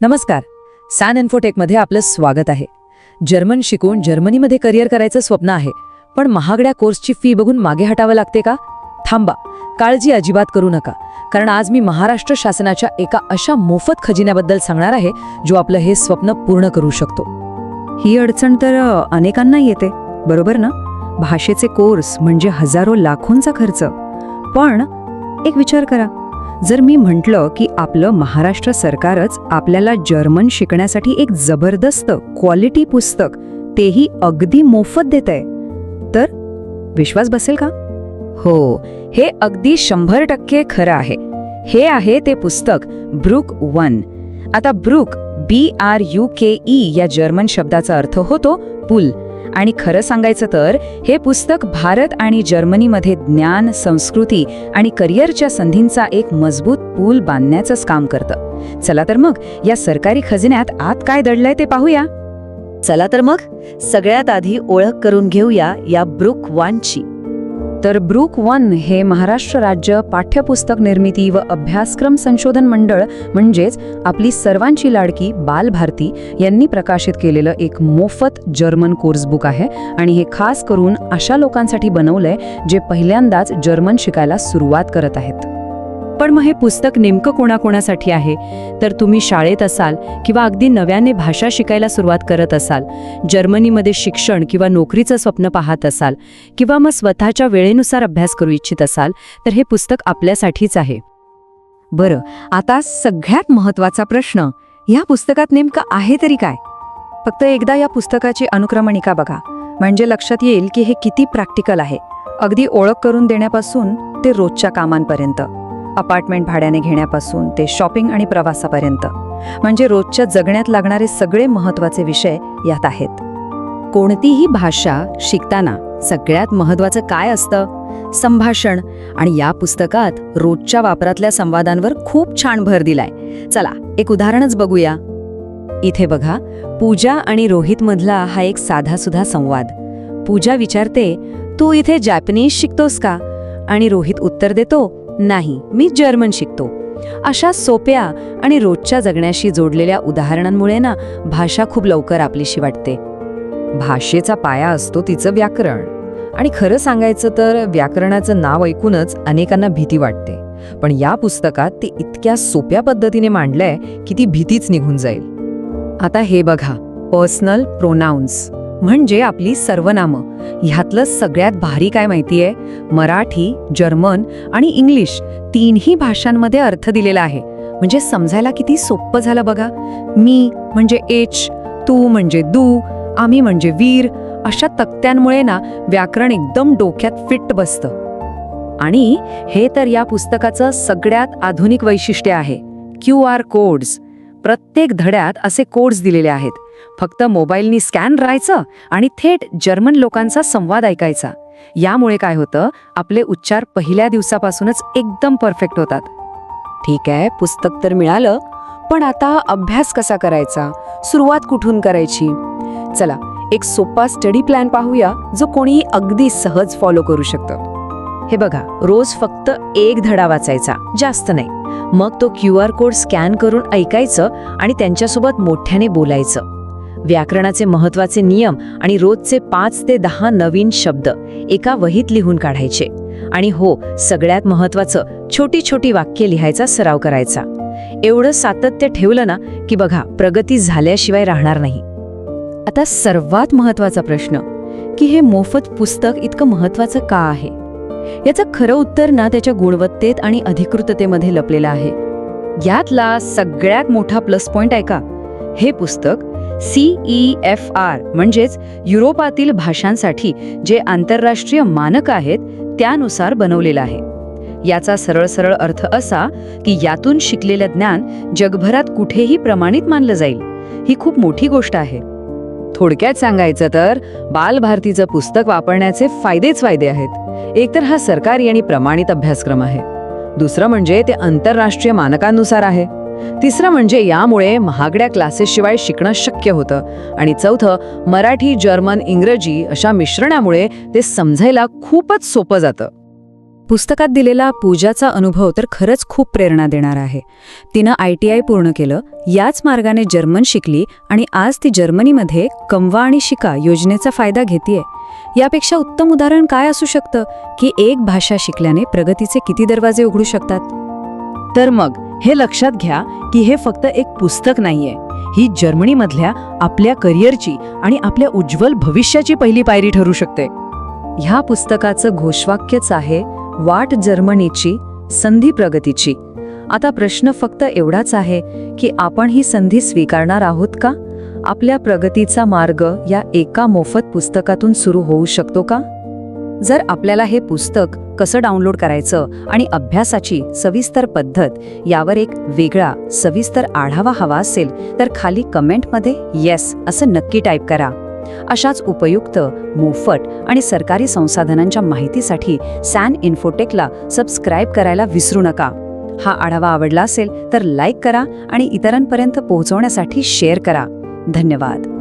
नमस्कार. सॅन इन्फोटेकमध्ये आपलं स्वागत आहे. जर्मन शिकून जर्मनीमध्ये करिअर करायचं स्वप्न आहे. पण महागड्या कोर्सची फी बघून मागे हटावं लागते का? थांबा. काळजी अजिबात करू नका. कारण आज मी महाराष्ट्र शासनाच्या एका अशा मोफत खजिन्याबद्दल सांगणार आहे जो आपलं हे स्वप्न पूर्ण करू शकतो. ही अडचण तर अनेकांना येते. बरोबर ना? भाषेचे कोर्स म्हणजे हजारो लाखोंचा खर्च. पण एक विचार करा. जर मी म्हटलं की आपलं महाराष्ट्र सरकारच आपल्याला जर्मन शिकण्यासाठी एक जबरदस्त क्वालिटी पुस्तक तेही अगदी मोफत देत आहे तर विश्वास बसेल का? हो हे अगदी शंभर टक्के खरं आहे. हे आहे ते पुस्तक ब्रुक वन. आता book B R U K E या जर्मन शब्दाचा अर्थ होतो पूल. आणि खरं सांगायचं तर हे पुस्तक भारत आणि जर्मनीमध्ये ज्ञान संस्कृती आणि करिअरच्या संधींचा एक मजबूत पूल बांधण्याचंच काम करतं. चला तर मग या सरकारी खजिन्यात आत काय दडलंय ते पाहूया. चला तर मग सगळ्यात आधी ओळख करून घेऊया या ब्रुक वानची. तर ब्रुक वन हे महाराष्ट्र राज्य पाठ्यपुस्तक निर्मिती व अभ्यासक्रम संशोधन मंडळ म्हणजेच आपली सर्वांची लाडकी बालभारती यांनी प्रकाशित केलेलं एक मोफत जर्मन कोर्स बुक आहे आणि हे खास करून अशा लोकांसाठी बनवलंय जे पहिल्यांदाच जर्मन शिकायला सुरुवात करत आहेत. पण मग हे पुस्तक नेमकं कोणाकोणासाठी आहे? तर तुम्ही शाळेत असाल किंवा अगदी नव्याने भाषा शिकायला सुरुवात करत असाल जर्मनीमध्ये शिक्षण किंवा नोकरीचं स्वप्न पाहत असाल किंवा मग स्वतःच्या वेळेनुसार अभ्यास करू इच्छित असाल तर हे पुस्तक आपल्यासाठीच आहे. बरं आता सगळ्यात महत्त्वाचा प्रश्न या पुस्तकात नेमकं आहे तरी काय? फक्त एकदा या पुस्तकाची अनुक्रमणिका बघा. म्हणजे लक्षात येईल की हे किती प्रॅक्टिकल आहे. अगदी ओळख करून देण्यापासून ते रोजच्या कामांपर्यंत. अपार्टमेंट भाड्याने घेण्यापासून ते शॉपिंग आणि प्रवासापर्यंत. म्हणजे रोजच्या जगण्यात लागणारे सगळे महत्त्वाचे विषय यात आहेत. कोणतीही भाषा शिकताना सगळ्यात महत्त्वाचं काय असतं? संभाषण. आणि या पुस्तकात रोजच्या वापरातल्या संवादांवर खूप छान भर दिलाय. चला एक उदाहरणच बघूया. इथे बघा पूजा आणि रोहितमधला हा एक साधा सुधा संवाद. पूजा विचारते तू इथे जॅपनीज शिकतोस का? आणि रोहित उत्तर देतो नाही मी जर्मन शिकतो. अशा सोप्या आणि रोजच्या जगण्याशी जोडलेल्या उदाहरणांमुळे ना भाषा खूप लवकर आपलीशी वाटते. भाषेचा पाया असतो तिचं व्याकरण. आणि खरं सांगायचं तर व्याकरणाचं नाव ऐकूनच अनेकांना भीती वाटते. पण या पुस्तकात ते इतक्या सोप्या पद्धतीने मांडलंय की ती भीतीच निघून जाईल. आता हे बघा पर्सनल प्रोनाऊन्स म्हणजे आपली सर्वनामं. ह्यातलं सगळ्यात भारी काय माहितीये? मराठी जर्मन आणि इंग्लिश तीनही भाषांमध्ये अर्थ दिलेला आहे. म्हणजे समजायला किती सोपं झालं बघा. मी म्हणजे एच तू म्हणजे दू आम्ही म्हणजे वीर अशा तक्त्यांमुळे ना व्याकरण एकदम डोक्यात फिट बसतं. आणि हे तर या पुस्तकाचं सगळ्यात आधुनिक वैशिष्ट्य आहे. Q R codes. प्रत्येक धड्यात असे कोड्स दिलेले आहेत. फक्त मोबाईलनी स्कॅन राहायचं आणि थेट जर्मन लोकांचा संवाद ऐकायचा. यामुळे काय होतं आपले उच्चार पहिल्या दिवसापासूनच एकदम परफेक्ट होतात. ठीक आहे पुस्तक तर मिळालं पण आता अभ्यास कसा करायचा? सुरुवात कुठून करायची? चला एक सोपा स्टडी प्लॅन पाहूया जो कोणी अगदी सहज फॉलो करू शकतं. हे बघा रोज फक्त एक धडा वाचायचा जास्त नाही. मग तो क्यू आर कोड स्कॅन करून ऐकायचं आणि त्यांच्यासोबत मोठ्याने बोलायचं. व्याकरणाचे महत्त्वाचे नियम आणि रोजचे पाच ते दहा नवीन शब्द एका वहीत लिहून काढायचे. आणि हो सगळ्यात महत्वाचं छोटी छोटी वाक्य लिहायचा सराव करायचा. एवढं सातत्य ठेवलं ना की बघा प्रगती झाल्याशिवाय राहणार नाही. आता सर्वात महत्त्वाचा प्रश्न की हे मोफत पुस्तक इतकं महत्वाचं का आहे? याचं खरं उत्तर ना त्याच्या गुणवत्तेत आणि अधिकृततेमध्ये लपलेलं आहे. यातला सगळ्यात मोठा प्लस पॉइंट ऐका हे पुस्तक सीई एफ आर म्हणजेच युरोपातील भाषांसाठी जे आंतरराष्ट्रीय मानक आहेत त्यानुसार बनवलेलं आहे. याचा सरळ सरळ अर्थ असा की यातून शिकलेलं ज्ञान जगभरात कुठेही प्रमाणित मानलं जाईल. ही खूप मोठी गोष्ट आहे. थोडक्यात सांगायचं तर बालभारतीचं पुस्तक वापरण्याचे फायदेच फायदे आहेत. एकतर हा सरकारी आणि प्रमाणित अभ्यासक्रम आहे. दुसरं म्हणजे ते आंतरराष्ट्रीय मानकांनुसार आहे. तिसरं म्हणजे यामुळे महागड्या क्लासेसशिवाय शिकणं शक्य होतं. आणि चौथं मराठी जर्मन इंग्रजी अशा मिश्रणामुळे ते समजायला खूपच सोपं जातं. पुस्तकात दिलेला पूजाचा अनुभव तर खरंच खूप प्रेरणा देणार आहे. तिनं आय टी आय पूर्ण केलं याच मार्गाने जर्मन शिकली आणि आज ती जर्मनीमध्ये कमवा आणि शिका योजनेचा फायदा घेतीये. यापेक्षा उत्तम उदाहरण काय असू शकतं? की एक भाषा शिकल्याने प्रगतीचे किती दरवाजे उघडू शकतात? तर मग हे लक्षात घ्या की हे फक्त एक पुस्तक नाहीये. ही जर्मनीमधल्या आपल्या करिअरची आणि आपल्या उज्ज्वल भविष्याची पहिली पायरी ठरू शकते. ह्या पुस्तकाचं घोषवाक्यच आहे वाट जर्मनीची संधी प्रगतीची. आता प्रश्न फक्त एवढाच आहे की आपण ही संधी स्वीकारणार आहोत का? आपल्या प्रगतीचा मार्ग या एका मोफत पुस्तकातून सुरू होऊ शकतो का? जर आपल्याला हे पुस्तक कसं डाउनलोड करायचं आणि अभ्यासाची सविस्तर पद्धत यावर एक वेगळा सविस्तर आढावा हवा असेल तर खाली कमेंटमध्ये येस असं नक्की टाईप करा. अशाच उपयुक्त मोफट आणि सरकारी संसाधनांच्या माहितीसाठी सॅन इन्फोटेकला सबस्क्राईब करायला विसरू नका. हा आढावा आवडला असेल तर लाईक करा आणि इतरांपर्यंत पोहोचवण्यासाठी शेअर करा. धन्यवाद.